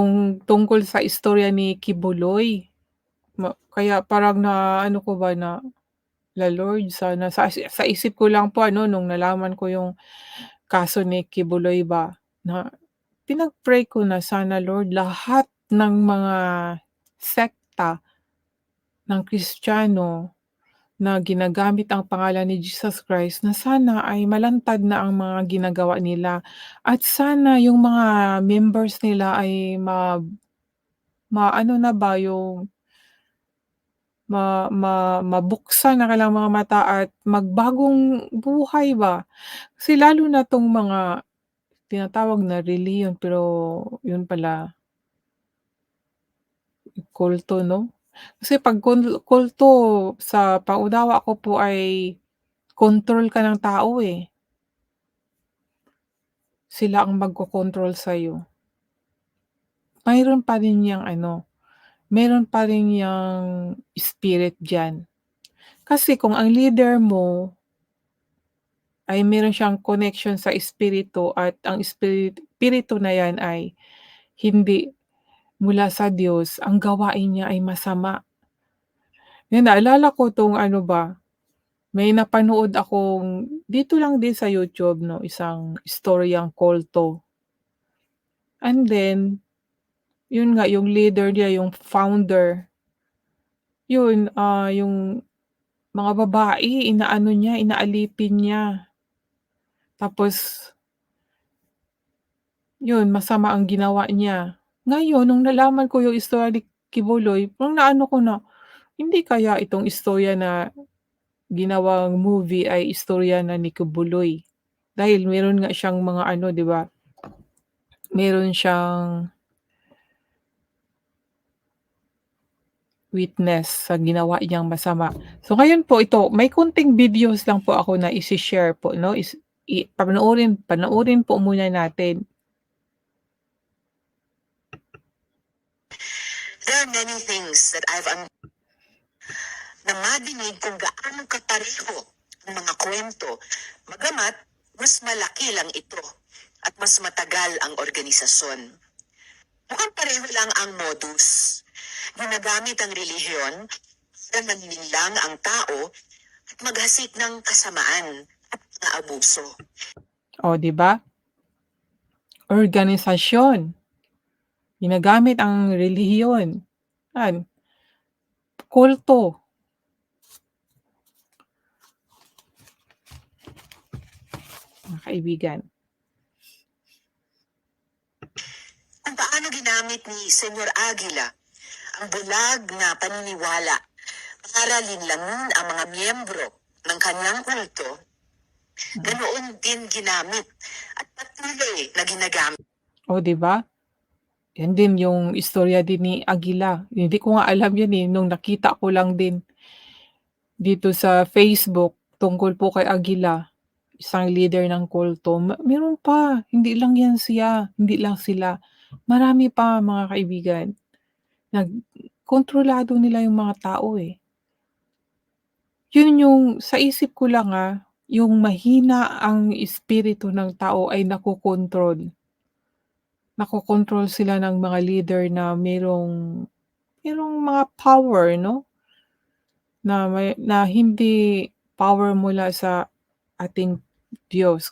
Kung tungkol sa istorya ni Kibuloy. Kaya parang naano ko ba na, "La Lord sana" sa sa isip ko lang po ano nung nalaman ko yung kaso ni Kibuloy ba, na pinag-pray ko na sana Lord lahat ng mga sekta ng Kristiyano na ginagamit ang pangalan ni Jesus Christ na sana ay malantad na ang mga ginagawa nila at sana yung mga members nila ay ma maano na ba yung ma ma mabuksan ang kanilang mga mata at magbagong buhay ba. Kasi lalo na 'tong mga tinatawag na relihiyon pero yun pala kulto 'no? Kasi 'pag kul kulto sa pangunawa ko po ay kontrol ka ng tao, eh. Sila ang magkokontrol sa'yo. Mayroon pa rin yang ano, meron pa rin yang spirit diyan. Kasi kung ang leader mo ay meron siyang connection sa espiritu at ang espiri espiritu na yan ay hindi mula sa Diyos, ang gawain niya ay masama. Yan naalala ko 'tong ano ba, may napanood akong dito lang din sa YouTube 'no, isang istoryang kulto. And then, yun nga yung leader niya, yung founder yun, ah, yung mga babae inaano niya, inaalipin niya. Tapos yun, masama ang ginawa niya. Ngayon nung nalaman ko yung istorya ni Kibuloy, parang naano ko na, hindi kaya itong istorya na ginawang movie ay istorya na ni Kibuloy? Dahil meron nga siyang mga ano 'di ba? Meron siyang witness sa ginawa niyang masama. So ngayon po ito, may konting videos lang po ako na ise-share po 'no, is i panoorin panoorin po muna natin. Are many things that I've un- na madinig kung gaano kapareho ang mga kwento. Magamat, mas malaki lang ito at mas matagal ang organisasyon. Mukhang pareho lang ang modus. Ginagamit ang relihiyon para manlinlang ang tao at maghasik ng kasamaan at mga abuso. O 'di ba? Organisasyon. Ginagamit ang relihiyon. Yan. Kulto. Mga kaibigan. Kung paano ginamit ni Senyor Aguila ang bulag na paniniwala para linlangan ang mga miyembro ng kanyang kulto, ganoon din ginamit at patuloy na ginagamit. O 'di ba? Yan din yung istorya din ni Aguila. Hindi ko nga alam yan, eh, nung nakita ko lang din dito sa Facebook tungkol po kay Aguila, isang leader ng kulto. Meron pa, hindi lang yan siya, hindi lang sila. Marami pa mga kaibigan. Nag kontrolado nila yung mga tao, eh. Yun yung sa isip ko lang, ah, yung mahina ang espiritu ng tao ay nakokontrol. Nakokontrol sila ng mga leader na merong merong mga power 'no? Na may na hindi power mula sa ating Diyos.